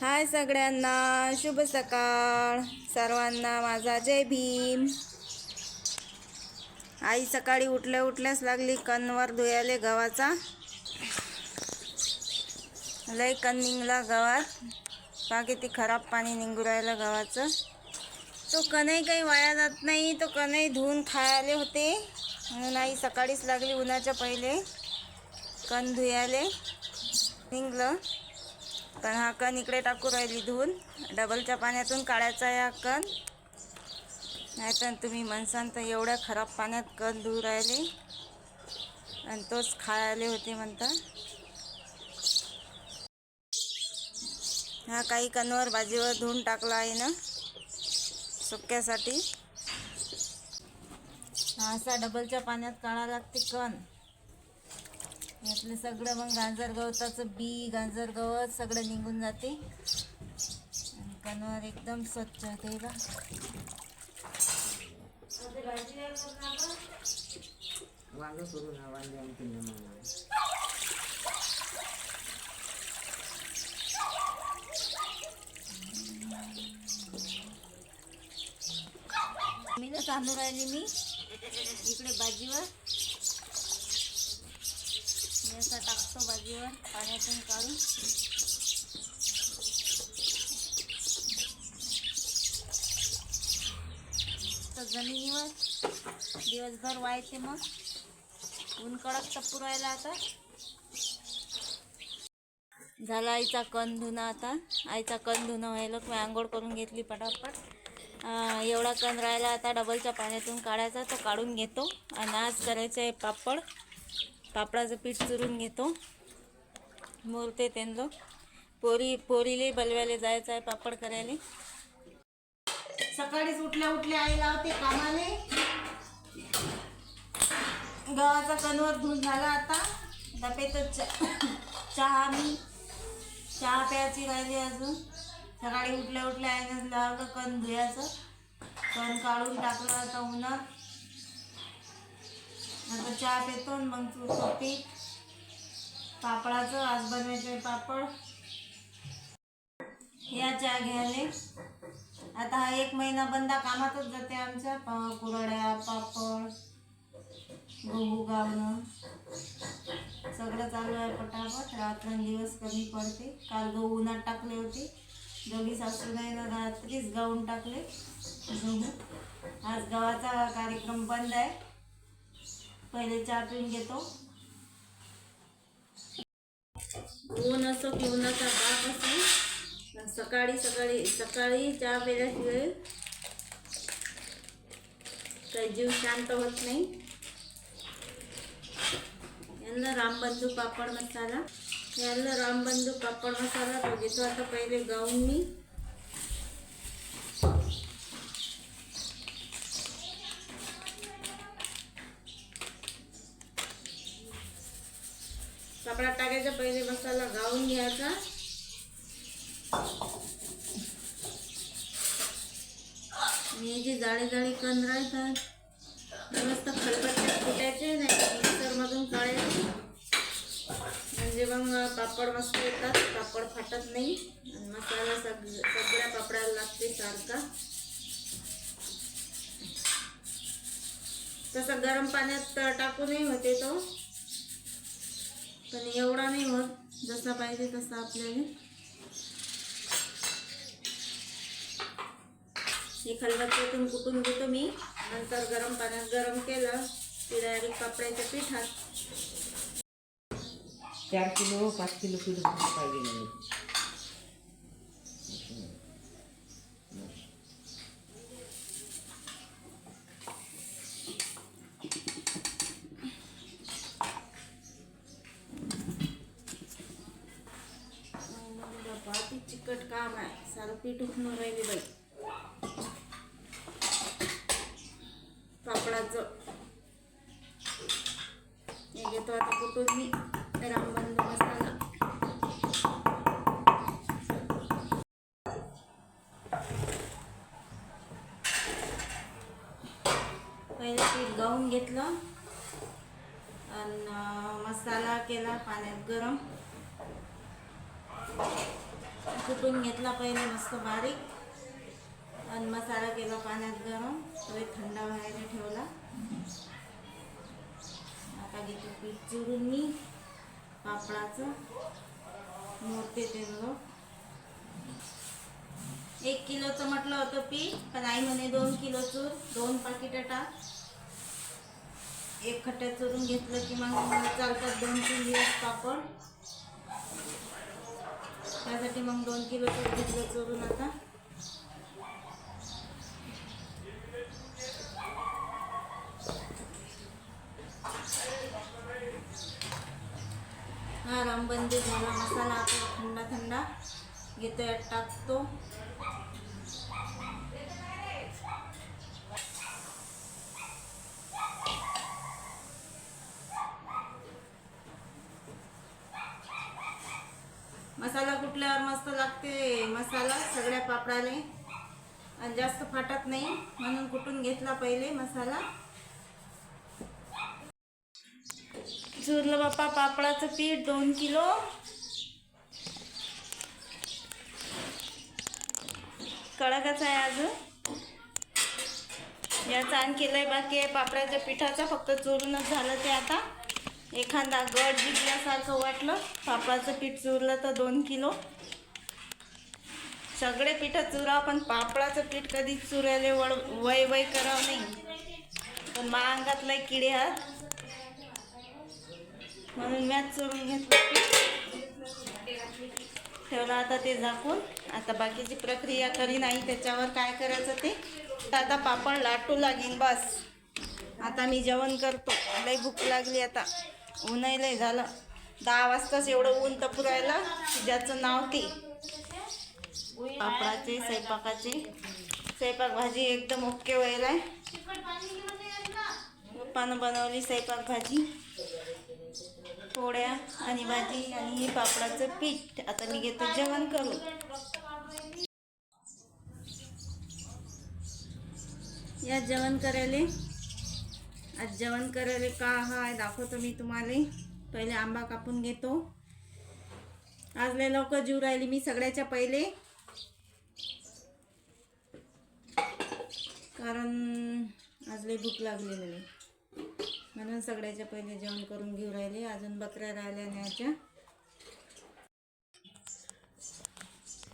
हाय सगळ्यांना शुभ सकाळ. सर्वांना माझा जय भीम. आई सकाळी उठल्या उठल्याच लागली कणवर धुयाले गव्हाचा. लय कण निघला गव्हात. पहा किती खराब पाणी निघू राहिलं गव्हाचं. तो कणही काही वाया जात नाही तो कणही धुवून खायले होते. म्हणून आई सकाळीच लागली उन्हाच्या पहिले कण धुयाले. निघलं. पण हा कण इकडे टाकू राहिली धुवून. डबलच्या पाण्यातून काढायचा आहे हा कण. नाहीतर तुम्ही म्हणसान तर एवढ्या खराब पाण्यात कण धुवू राहिले. आणि तोच खायले होते म्हणता. हा काही कणवर भाजीवर धुवून टाकला आहे ना. सुक्यासाठी असा डबलच्या पाण्यात काढा लागते कण. यातलं सगळं मग गाजर गवताचं बी गाजर गवत सगळं निघून जाते. आणि कणवर एकदम स्वच्छ होते बा मी ना तांदूळ राहिली मी. इकडे भाजीवर मी टाकतो भाजीवर पाण्यातून काढून. तर जमिनीवर दिवसभर व्हायचे मग. ऊन कडक टप्पू राहिला आता. झाला आईचा कण धुणं आता. आईचा कण धुणं व्हायला मी आंघोळ करून घेतली पटापट. एवढा कण राहिला आता डबलच्या पाण्यातून काढायचा तो काढून घेतो. आणि आज करायचं आहे पापड. पापडाचं पीठ चुरून घेतो. मुरते त्यांना पोरी पोरीले बलव्याले जायचं आहे पापड करायला. सकाळीच उठल्या उठल्या आई लावते कामाले. गव्हाचा कणवर धुऊन झाला आता. डब्यातच चहा मी. चहा प्यायची राहिली अजून. सकाळी उठल्या उठल्या आईनं लावलं कण धुयाचं. कण काढून टाकलं आता उन्हात. आता चहा पितो मग चुरतो पीठ पापडाचं आज बनवायचं आहे पापड. या चहा घ्यायले. आता हा एक महिना बंदा कामातच जाते आमच्या. पा कुरड्या पापड गहू गावणं सगळं चालू आहे पटापट. रात्रंदिवस कमी पडते. काल गहू उन्हात टाकले होते. दोघी सासूबाईनं रात्रीच गाऊन टाकले गहू. आज गव्हाचा कार्यक्रम बंद आहे. पहिले चहा पिऊन घेतो. ऊन असो की उन्हाचा बाप असो सकाळी सकाळी सकाळी चहा पिल्याशिवाय काही जीव शांत होत नाही. यांना रामबंधू पापड मसाला यांना रामबंधू पापड मसाला तो घेतो. आता पहिले गाऊन मी. पापडात पहिले मसाला गाळून घ्यायचा. आणि जे जाळे जाळे कण राहतात मस्त खलबत्त्यात फुटायचे नाही मिक्सरमधून काढायचे. म्हणजे मग पापड मस्त येतात पापड फाटत नाही. आणि मसाला सग सगळ्या पापडाला लागते सारखा. तसं गरम पाण्यात टाकूनही होते तो. पण एवढा नाही होत. जसा पाहिजे तसा आपल्याला. हे खलबत्त्यातून कुटून घेतो मी. नंतर गरम पाण्यात गरम केलं ती डायरेक्ट कपड्याच्या पिठात. चार किलो पाच किलो पीठ पाहिजे नाही बापा चिकट काम आहे सारं पीठ उठून राहिली बाई. पापडाचं. हे घेतो आता कुठून मी. रामबंधू मसाला. पहिलं पीठ गाऊन घेतलं. आणि मसाला केला पाण्यात गरम. कुटून घेतला पहिले मस्त बारीक. आणि मसाला केला पाण्यात गरम. तो एक थंड व्हायला ठेवला. आता घेतो पीठ चिरून मी. पापडाचं. मोठे तेल एक किलोचं म्हटलं होतं पीठ पण आई म्हणे दोन किलो चूर दोन पाकिटं टाक. एक खट्ट्यात चुरून घेतलं की मग चालतात दोन तीन दिवस पापड. त्यासाठी मग दोन किलो पीठ घेतलं चोरून आता. हा रामबंदी झाला. मसाला आपला थंडा थंडा घेतो टाकतो. मसाला मस्त लागते मसाला सगळ्या पापडाले आणि जास्त फाटत नाही म्हणून कुठून घेतला पहिले मसाला. चुरलं बाप्पा पापडाचं पीठ दोन किलो. कडकच आहे अजून. याचा आणखी लय बाकी आहे पापडाच्या पिठाचा फक्त चुरूनच झालं ते आता. एखादा गड जिंकल्यासारखं वाटलं पापडाचं पीठ चुरलं तर दोन किलो. सगळे पीठ चुरा पण पापडाचं पीठ कधी चुरायले वळ वय वय करावं नाही. पण मा अंगातला किडे आहात. म्हणून मॅच चुरून घेतलं पीठ. ठेवलं आता ते झाकून. आता बाकीची प्रक्रिया करी नाही त्याच्यावर काय करायचं ते? आता पापड लाटू लागेन बस. आता मी जेवण करतो. लई भूक लागली आता. ऊनही लय झालं. दहा वाजताच एवढं ऊन तपुरायला की ज्याचं नाव ते. पापडाचे स्वयंपाकाचे. स्वयंपाक भाजी एकदम ओके व्हायला. आहे पप्पानं बनवली स्वयंपाक भाजी. पोळ्या आणि भाजी आणि हे पापडाचं पीठ. आता मी घेतो जेवण करू या जेवण करायले. आज जेवण करायले का? हाय दाखवतो मी तुम्हाला. पहिले आंबा कापून घेतो. आज लय लवकर जीव राहिली मी सगळ्याच्या पहिले. कारण आज लय भूक लागली मला म्हणून सगळ्याच्या पहिले जेवण करून घेऊ राहिले. अजून बकऱ्या राहिल्या न्यायच्या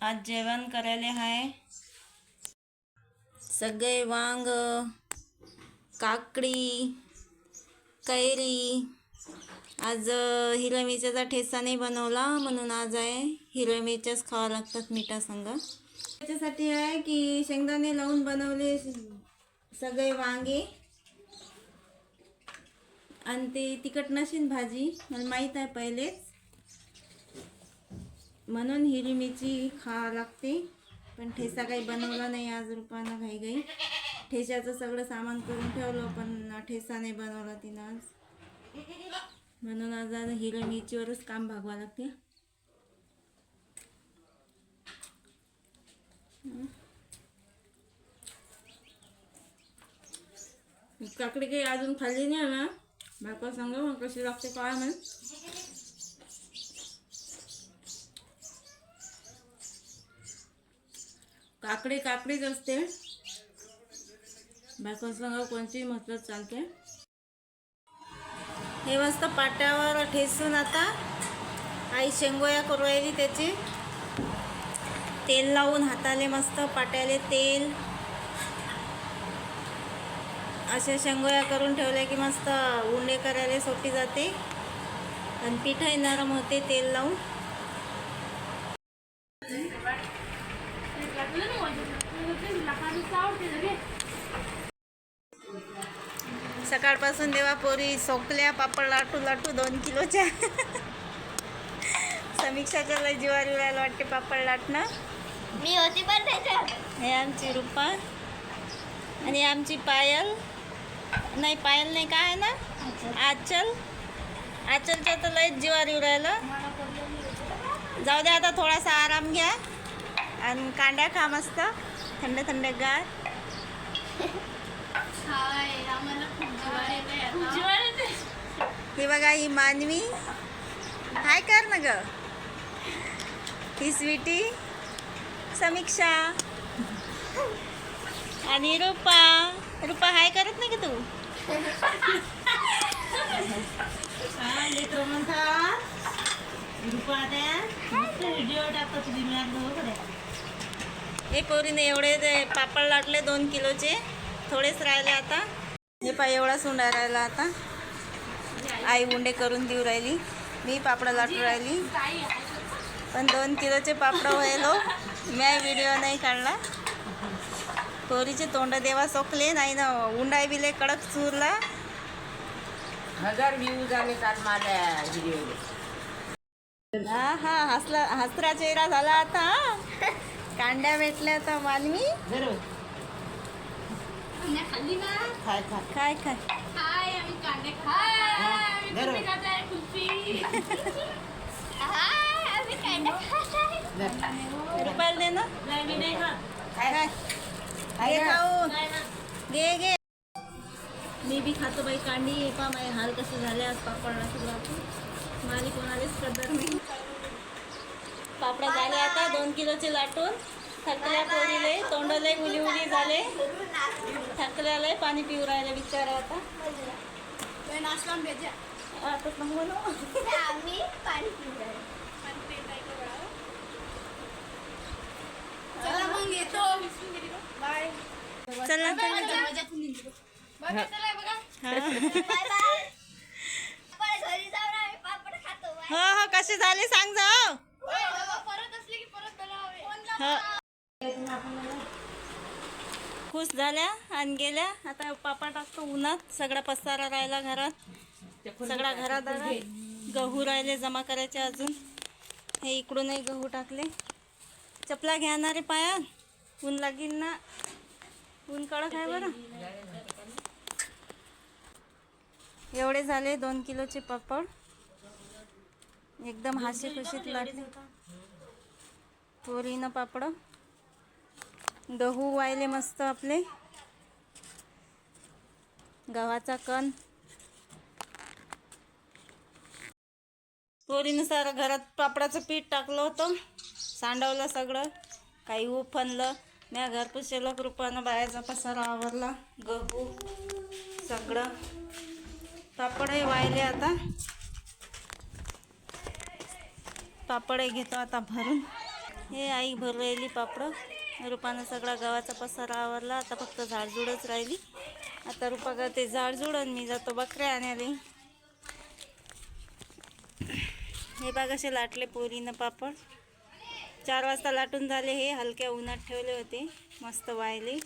आज जेवण करायला हाय. सगळे वांग काकडी कैरी आज हिरव्या मिरच्याचा ठेचा नाही बनवला म्हणून आज आहे हिरव्या मिरच्याच खावा लागतात मिठासंग. त्याच्यासाठी आहे की शेंगदाणे लावून बनवले सगळे वांगे. आणि ते तिखट नशीन भाजी मला माहीत आहे पहिलेच. म्हणून हिरवी मिरची खावा लागते पण ठेचा काही बनवला नाही आज रुपानं घाई घाई ठेच्याचं सगळं सामान करून ठेवलं पण ठेसा नाही बनवला तिनं आज. म्हणून आज आज हिरवी मिरचीवरच काम भागवा लागते. काकडी काही अजून खाल्ली नाही ना? भाकर सांगा मग कशी लागते काय म्हण. काकडी काकडीच असते. बायको सांगा कोणची म्हटलं चालते? हे मस्त पाट्यावर ठेसून आता आई शेंगोया करू राहिली त्याची. तेल लावून हाताले मस्त पाट्याले तेल. अशा शेंगोया करून ठेवल्या की मस्त उंडे करायला सोपी जाते. आणि पिठही नरम होते तेल लावून. सकाळपासून देवा पोरी सोकल्या पापड लाटू लाटू दोन किलोच्या. समीक्षाच्या लय जीवारी उडायला वाटते पापड लाटणं. मी होती पण हे आमची रुपा. आणि आमची पायल. नाही पायल नाही काय आहे ना? आचल. आचलच्या तर लयच जीवारी उरायला जाऊ द्या आता थोडासा आराम घ्या. आणि कांड्या खा मस्त. थंड थंड गार हाय आम्हाला खूप जीवार येते खूप जीवार येते ही बघा ही मानवी. हाय कर ना ग. ही स्वीटी. समीक्षा. आणि रुपा. रुपा हाय करत नाही का तू? हा, रुपा व्हिडिओ टाकतो हे पोरीने एवढे ते पापड लाटले दोन किलोचे. थोडेच राहिले आता. हे पाय एवढा सोंडा राहिला आता. आई उंडे करून देऊ राहिली. मी पापड लाटू राहिली. पण दोन किलोचे पापड व्हायलो. मी व्हिडिओ नाही काढला. पोरीचे तोंड देवा सोकले नाही ना उंडाय बिले कडक चुरला. हजार व्ह्यूज आले काल माझ्या व्हिडिओ हा हा हसला हसरा चेहरा झाला आता. कांड्या भेटल्या आता मानवी बरोबर खाल्ली ना? खाय खाय. काय काय हाय आम्ही कांदे खाय. आम्ही बरोबर. कुल्फी खात आहे कुल्फी. हाय आम्ही कांदे खात आहे जर. रुपयाला दे ना. नाही मी नाही हा खाय घे खाऊ. नाही ना घे घे मी बी खातो बाई कांडी पा माझे हाल कसे झाले आज पापडला सुद्धा माली कोणालाच कदर नाही. पापड झाले आता दोन किलोचे लाटून. थकल्या पोरीले तोंडले उली उली झाले. थकल्याला पाणी पिऊ राहिले बिचारा आता. आम्ही पाणी पिऊ चला मग येतो. बाय चला तर. बघा चला. बघा. हा. हो हो कसे झाले सांग जाओ परत असले की परत बोलावे हो. खुश झाल्या आणि गेल्या. आता पापा टाकतो उन्हात. सगळा पसारा राहिला घरात. सगळा घरात गहू राहिले जमा करायचे अजून. हे इकडूनही गहू टाकले. चपला घ्या ना रे पायात ऊन लागेल ना. ऊन कडक आहे बरं. एवढे झाले दोन किलोचे पापड. एकदम हाशी खुशीत लागले. पोरीनं पापड. गहू वाहिले मस्त आपले. गव्हाचा कण. पोरीनं सारं घरात पापडाचं पीठ टाकलं होतं. सांडवलं सगळं. काही उफनलं म्या घर पुसेलं कृपानं बाहेरचा पसारा आवरला. गहू सगळं. पापडही वाहिले आता. पापडही घेतो आता भरून. हे आई भरलेली पापडं. रुपानं सगळा गव्हाचा पसारा आवरला. आता फक्त झाडझुडच राहिली. आता रुपा करते झाडझुड आणि मी जातो बकऱ्या आणायला. हे बघ असे लाटले पोरीनं पापड. चार वाजता लाटून झाले हे. हलक्या उन्हात ठेवले होते. मस्त वाहिले